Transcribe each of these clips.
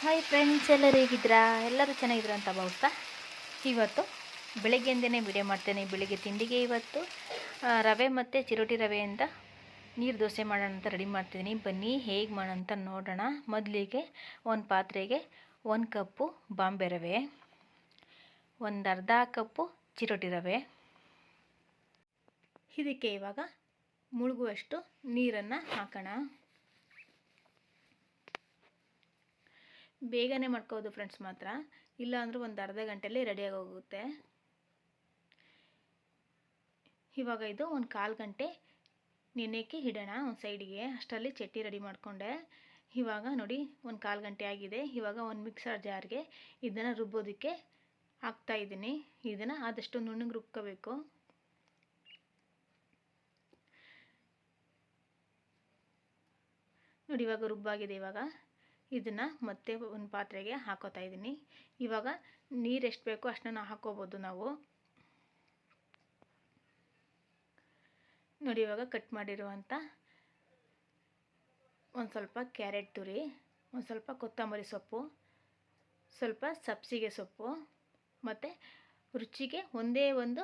Hi friends ಎಲ್ಲರೂ ಹೇಗಿದ್ದೀರಾ? ಎಲ್ಲರೂ ಚೆನ್ನಾಗಿದ್ದೀರಾ ಅಂತ ಭಾವಿಸ್ತಾ ಇವತ್ತು ಬೆಳಗ್ಗೆಯಿಂದನೇ ವಿಡಿಯೋ ಮಾಡ್ತೇನೆ. ಬೆಳಿಗ್ಗೆ ತಿಂಡಿಗೆ ಇವತ್ತು ರವೆ ಮತ್ತು ಚಿರೋಟಿ ರವೆಯಿಂದ ನೀರು ದೋಸೆ ಮಾಡೋಣ ಅಂತ ರೆಡಿ ಮಾಡ್ತಿದ್ದೀನಿ. ಬನ್ನಿ, ಹೇಗೆ ಮಾಡೋಣ ಅಂತ ನೋಡೋಣ. ಮೊದಲಿಗೆ ಒಂದು ಪಾತ್ರೆಗೆ ಒಂದು ಕಪ್ಪು ಬಾಂಬೆ ರವೆ, ಒಂದು ಅರ್ಧ ಕಪ್ಪು ಚಿರೋಟಿ ರವೆ. ಇದಕ್ಕೆ ಇವಾಗ ಮುಳುಗುವಷ್ಟು ನೀರನ್ನು ಹಾಕೋಣ. ಬೇಗನೆ ಮಾಡ್ಕೋದು ಫ್ರೆಂಡ್ಸ್ ಮಾತ್ರ. ಇಲ್ಲ ಅಂದರೂ ಒಂದು ಅರ್ಧ ಗಂಟೆಯಲ್ಲಿ ರೆಡಿಯಾಗಿ ಹೋಗುತ್ತೆ ಇವಾಗ ಇದು ಒಂದು ಕಾಲು ಗಂಟೆ ನೆನೆಯೋಕ್ಕೆ ಇಡೋಣ ಒಂದು ಸೈಡಿಗೆ ಅಷ್ಟರಲ್ಲಿ ಚಟ್ನಿ ರೆಡಿ ಮಾಡಿಕೊಂಡೆ. ಇವಾಗ ನೋಡಿ ಒಂದು ಕಾಲು ಗಂಟೆ ಆಗಿದೆ. ಇವಾಗ ಒಂದು ಮಿಕ್ಸರ್ ಜಾರ್ಗೆ ಇದನ್ನು ರುಬ್ಬೋದಕ್ಕೆ ಹಾಕ್ತಾಯಿದ್ದೀನಿ ಇದನ್ನು ಆದಷ್ಟು ನುಣ್ಣಗೆ ರುಬ್ಕೋಬೇಕು. ನೋಡಿ ಇವಾಗ ರುಬ್ಬಾಗಿದೆ ಇವಾಗ. ಇದನ್ನು ಮತ್ತೆ ಒಂದು ಪಾತ್ರೆಗೆ ಹಾಕೋತಾ ಇದ್ದೀನಿ ಇವಾಗ ನೀರು ಎಷ್ಟು ಬೇಕೋ ಅಷ್ಟನ್ನು ಹಾಕೋಬೋದು ನಾವು. ನೋಡಿ ಇವಾಗ ಕಟ್ ಮಾಡಿರುವಂಥ ಒಂದು ಸ್ವಲ್ಪ ಕ್ಯಾರೆಟ್ ತುರಿ, ಒಂದು ಸ್ವಲ್ಪ ಕೊತ್ತಂಬರಿ ಸೊಪ್ಪು, ಸ್ವಲ್ಪ ಸಬ್ಸಿಗೆ ಸೊಪ್ಪು ಮತ್ತು ರುಚಿಗೆ ಒಂದೇ ಒಂದು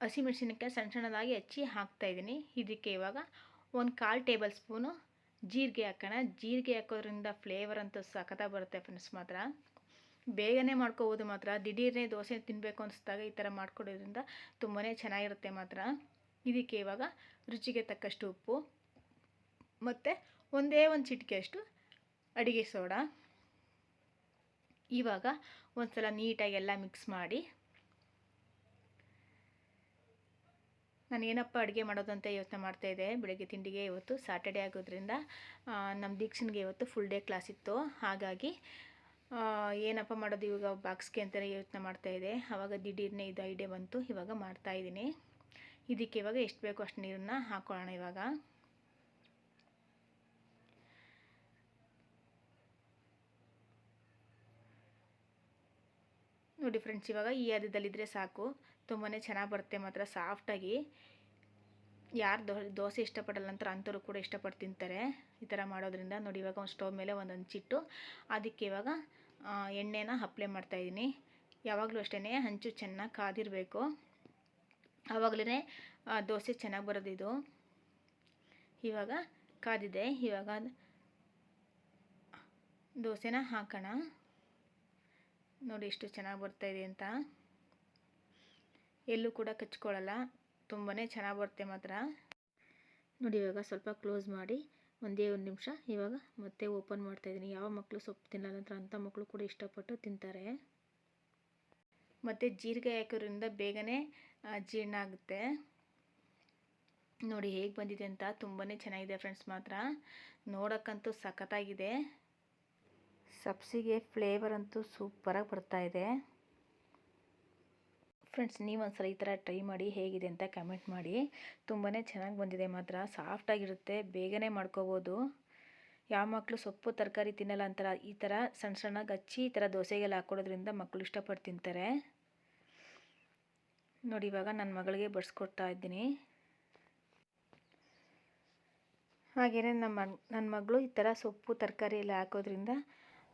ಹಸಿಮೆಣಸಿನಕಾಯಿ ಸಣ್ಣ ಸಣ್ಣದಾಗಿ ಹೆಚ್ಚಿ ಹಾಕ್ತಾಯಿದ್ದೀನಿ ಇದಕ್ಕೆ ಇವಾಗ ಒಂದು ಕಾಲು ಟೇಬಲ್ ಸ್ಪೂನು ಜೀರಿಗೆ ಹಾಕೋಣ. ಜೀರಿಗೆ ಹಾಕೋದ್ರಿಂದ ಫ್ಲೇವರ್ ಅಂತೂ ಸಖತ್ತಾಗಿ ಬರುತ್ತೆ ಫ್ರೆಂಡ್ಸ್ ಮಾತ್ರ. ಬೇಗನೆ ಮಾಡ್ಕೋಬೋದು ಮಾತ್ರ. ದಿಢೀರ್ನೆ ದೋಸೆ ತಿನ್ನಬೇಕು ಅನಿಸ್ದಾಗ ಈ ಥರ ಮಾಡ್ಕೊಡೋದ್ರಿಂದ ತುಂಬಾ ಚೆನ್ನಾಗಿರುತ್ತೆ ಮಾತ್ರ. ಇದಕ್ಕೆ ಇವಾಗ ರುಚಿಗೆ ತಕ್ಕಷ್ಟು ಉಪ್ಪು, ಮತ್ತು ಒಂದೇ ಒಂದು ಚಿಟಿಕೆಯಷ್ಟು ಅಡುಗೆ ಸೋಡಾ. ಇವಾಗ ಒಂದು ಸಲ ನೀಟಾಗಿ ಎಲ್ಲ ಮಿಕ್ಸ್ ಮಾಡಿ ನಾನು ಏನಪ್ಪ ಅಡುಗೆ ಮಾಡೋದು ಅಂತ ಯೋಚನೆ ಮಾಡ್ತಾಯಿದ್ದೆ ಬೆಳಗ್ಗೆ ತಿಂಡಿಗೆ ಇವತ್ತು ಸಾಟರ್ಡೆ ಆಗೋದ್ರಿಂದ ನಮ್ಮ ದೀಕ್ಷನ್ಗೆ ಇವತ್ತು ಫುಲ್ ಡೇ ಕ್ಲಾಸ್ ಇತ್ತು. ಹಾಗಾಗಿ ಏನಪ್ಪ ಮಾಡೋದು ಇವಾಗ ಬಾಕ್ಸ್ಗೆ ಅಂತಲೇ ಯೋಚನೆ ಮಾಡ್ತಾ ಮಾಡ್ತಾಯಿದ್ದೆ ಆವಾಗ ದಿಢೀರ್ನೇ ಇದು ಐಡಿಯಾ ಬಂತು. ಇವಾಗ ಮಾಡ್ತಾಯಿದ್ದೀನಿ ಇದಕ್ಕೆ ಇವಾಗ ಎಷ್ಟು ಬೇಕೋ ಅಷ್ಟು ನೀರನ್ನು ಹಾಕೊಳ್ಳೋಣ ಇವಾಗ. ನೋಡಿ ಫ್ರೆಂಡ್ಸ್ ಇವಾಗ ಈ ಹದದಲ್ಲಿದ್ದರೆ ಸಾಕು. ತುಂಬಾ ಚೆನ್ನಾಗಿ ಬರುತ್ತೆ ಮಾತ್ರ ಸಾಫ್ಟಾಗಿ. ಯಾರು ದೋ, ದೋಸೆ ಇಷ್ಟಪಡಲ್ಲ ನಂತರ ಅಂಥವ್ರು ಕೂಡ ಇಷ್ಟಪಟ್ಟು ತಿಂತಾರೆ. ಈ ಥರ ಮಾಡೋದ್ರಿಂದ ನೋಡಿ ಇವಾಗ ಒಂದು ಸ್ಟವ್ ಮೇಲೆ ಒಂದು ಹಂಚಿಟ್ಟು ಅದಕ್ಕೆ ಇವಾಗ ಎಣ್ಣೆನ ಅಪ್ಲೈ ಮಾಡ್ತಾಯಿದ್ದೀನಿ ಯಾವಾಗಲೂ ಅಷ್ಟೇ ಹಂಚು ಚೆನ್ನಾಗಿ ಕಾದಿರಬೇಕು. ಆವಾಗಲೇ ದೋಸೆ ಚೆನ್ನಾಗಿ ಬರೋದಿದು ಇವಾಗ ಕಾದಿದೆ. ಇವಾಗ ದೋಸೆನ ಹಾಕೋಣ. ನೋಡಿ ಎಷ್ಟು ಚೆನ್ನಾಗಿ ಬರ್ತಾಯಿದೆ ಅಂತ. ಎಲ್ಲೂ ಕೂಡ ಕಚ್ಕೊಳ್ಳಲ್ಲ ತುಂಬಾ ಚೆನ್ನಾಗಿ ಬರುತ್ತೆ ಮಾತ್ರ. ನೋಡಿ ಇವಾಗ ಸ್ವಲ್ಪ ಕ್ಲೋಸ್ ಮಾಡಿ, ಒಂದೇ ಒಂದು ನಿಮಿಷ, ಇವಾಗ ಮತ್ತೆ ಓಪನ್ ಮಾಡ್ತಾಯಿದ್ದೀನಿ ಯಾವ ಮಕ್ಕಳು ಸೊಪ್ಪು ತಿನ್ನಲ್ಲ ಅಂತ ಅಂಥ ಮಕ್ಕಳು ಕೂಡ ಇಷ್ಟಪಟ್ಟು ತಿಂತಾರೆ. ಮತ್ತು ಜೀರಿಗೆ ಹಾಕೋದ್ರಿಂದ ಬೇಗನೆ ಜೀರ್ಣ ಆಗುತ್ತೆ. ನೋಡಿ ಹೇಗೆ ಬಂದಿದೆ ಅಂತ ತುಂಬಾ ಚೆನ್ನಾಗಿದೆ ಫ್ರೆಂಡ್ಸ್ ಮಾತ್ರ. ನೋಡೋಕ್ಕಂತೂ ಸಖತ್ತಾಗಿದೆ. ಸಬ್ಸಿಗೆ ಫ್ಲೇವರ್ ಅಂತೂ ಸೂಪರಾಗಿ ಇದೆ. ಫ್ರೆಂಡ್ಸ್ ನೀವು ಒಂದ್ಸಲ ಈ ಥರ ಟ್ರೈ ಮಾಡಿ ಹೇಗಿದೆ ಅಂತ ಕಮೆಂಟ್ ಮಾಡಿ. ತುಂಬಾ ಚೆನ್ನಾಗಿ ಬಂದಿದೆ ಮಾತ್ರ. ಸಾಫ್ಟಾಗಿರುತ್ತೆ ಬೇಗನೆ ಮಾಡ್ಕೋಬೋದು. ಯಾವ ಮಕ್ಕಳು ಸೊಪ್ಪು ತರಕಾರಿ ತಿನ್ನಲ್ಲ ಅಂತಾರ, ಈ ಥರ ಸಣ್ಣ ಸಣ್ಣಗೆ ಹಚ್ಚಿ ಈ ಥರ ದೋಸೆಗೆಲ್ಲ ಹಾಕ್ಕೊಡೋದ್ರಿಂದ ಮಕ್ಕಳು ಇಷ್ಟಪಟ್ಟು ತಿಂತಾರೆ. ನೋಡಿ, ಇವಾಗ ನನ್ನ ಮಗಳಿಗೆ ಬಡಿಸ್ಕೊಡ್ತಾ ಇದ್ದೀನಿ. ಹಾಗೆಯೇ ನಮ್ಮ ನನ್ನ ಮಗಳು ಈ ಥರ ಸೊಪ್ಪು ತರಕಾರಿ ಎಲ್ಲ ಹಾಕೋದ್ರಿಂದ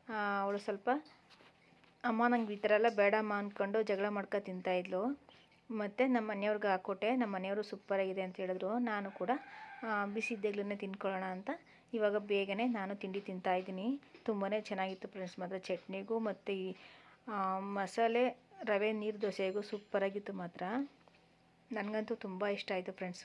ಅವಳು ಸ್ವಲ್ಪ ಅಮ್ಮ ನಂಗೆ ಈ ಥರ ಎಲ್ಲ ಬೇಡಮ್ಮ ಅಂದ್ಕೊಂಡು ಜಗಳ ಮಾಡ್ಕೊ ತಿಂತಾಯಿದ್ಲು ಮತ್ತು ನಮ್ಮ ಮನೆಯವ್ರಿಗೆ ಹಾಕ್ಕೊಟ್ಟೆ ನಮ್ಮ ಮನೆಯವರು ಸೂಪರಾಗಿದೆ ಅಂತ ಹೇಳಿದ್ರು. ನಾನು ಕೂಡ ಬಿಸಿ ಇದ್ದಾಗಲೇ ತಿನ್ಕೊಳ್ಳೋಣ ಅಂತ. ಇವಾಗ ಬೇಗನೆ ನಾನು ತಿಂಡಿ ತಿಂತಾಯಿದ್ದೀನಿ ತುಂಬಾ ಚೆನ್ನಾಗಿತ್ತು ಫ್ರೆಂಡ್ಸ್ ಮಾತ್ರ. ಚಟ್ನಿಗೂ ಮತ್ತು ಈ ಮಸಾಲೆ, ರವೆ, ನೀರು ದೋಸೆಗೂ ಸೂಪರಾಗಿತ್ತು ಮಾತ್ರ. ನನಗಂತೂ ತುಂಬ ಇಷ್ಟ ಆಯಿತು ಫ್ರೆಂಡ್ಸ್